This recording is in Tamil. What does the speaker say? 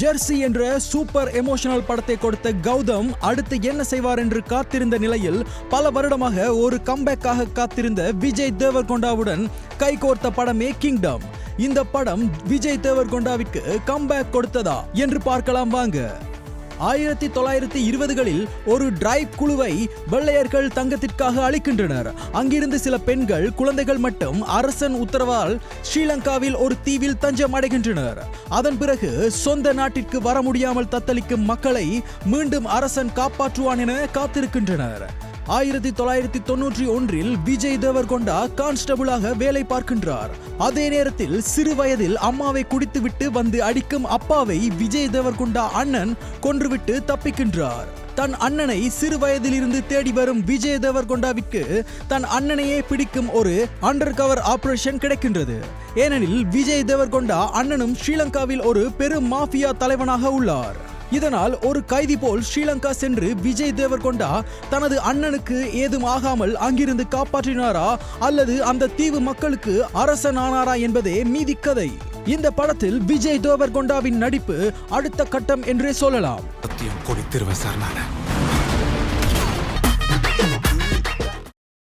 ஜெர்சி என்ற சூப்பர் எமோஷனல் படத்தை கொடுத்த கௌதம் அடுத்து என்ன செய்வார் என்று காத்திருந்த நிலையில் பல வருடமாக ஒரு கம்பேக்காக காத்திருந்த விஜய் தேவர்கொண்டாவுடன் கைகோர்த்த படமே கிங்டம் இந்த படம் விஜய் தேவர்கொண்டாவிற்கு கம்பேக் கொடுத்ததா என்று பார்க்கலாம் வாங்க. ஆயிரத்தி தொள்ளாயிரத்தி இருபதுகளில் ஒரு டிரைவ் குழுவை வெள்ளையர்கள் தங்கத்திற்காக அளிக்கின்றனர் அங்கிருந்து சில பெண்கள் குழந்தைகள் மட்டும் அரசன் உத்தரவால் ஸ்ரீலங்காவில் ஒரு தீவில் தஞ்சம் அடைகின்றனர். அதன் பிறகு சொந்த நாட்டிற்கு வர முடியாமல் தத்தளிக்கும் மக்களை மீண்டும் அரசன் காப்பாற்றுவான் என காத்திருக்கின்றனர். ஆயிரத்தி தொள்ளாயிரத்தி தொன்னூற்றி ஒன்றில் விஜய் தேவர்கொண்டா கான்ஸ்டபிளாக வேலை பார்க்கின்றார். அதே நேரத்தில் சிறு வயதில் அம்மாவை குடித்துவிட்டு வந்து அடிக்கும் அப்பாவை விஜய் தேவர்கொண்டா அண்ணன் கொன்றுவிட்டு தப்பிக்கின்றார். தன் அண்ணனை சிறு வயதிலிருந்து தேடி வரும் விஜய் தேவர்கொண்டாவிற்கு தன் அண்ணனையே பிடிக்கும் ஒரு அண்டர் கவர் ஆபரேஷன் கிடைக்கின்றது. ஏனெனில் விஜய் தேவர்கொண்டா அண்ணனும் ஸ்ரீலங்காவில் ஒரு பெரும் மாஃபியா தலைவனாக உள்ளார். இதனால் ஒரு கைதி போல் ஸ்ரீலங்கா சென்று விஜய் தேவர்கொண்டா தனது அண்ணனுக்கு ஏதும் ஆகாமல் அங்கிருந்து காப்பாற்றினாரா அல்லது அந்த தீவு மக்களுக்கு அரசனானாரா என்பதே மீதி கதை. இந்த படத்தில் விஜய் தேவர்கொண்டாவின் நடிப்பு அடுத்த கட்டம் என்றே சொல்லலாம். சத்தியம் கொடுத்திருவேன் சார் நான்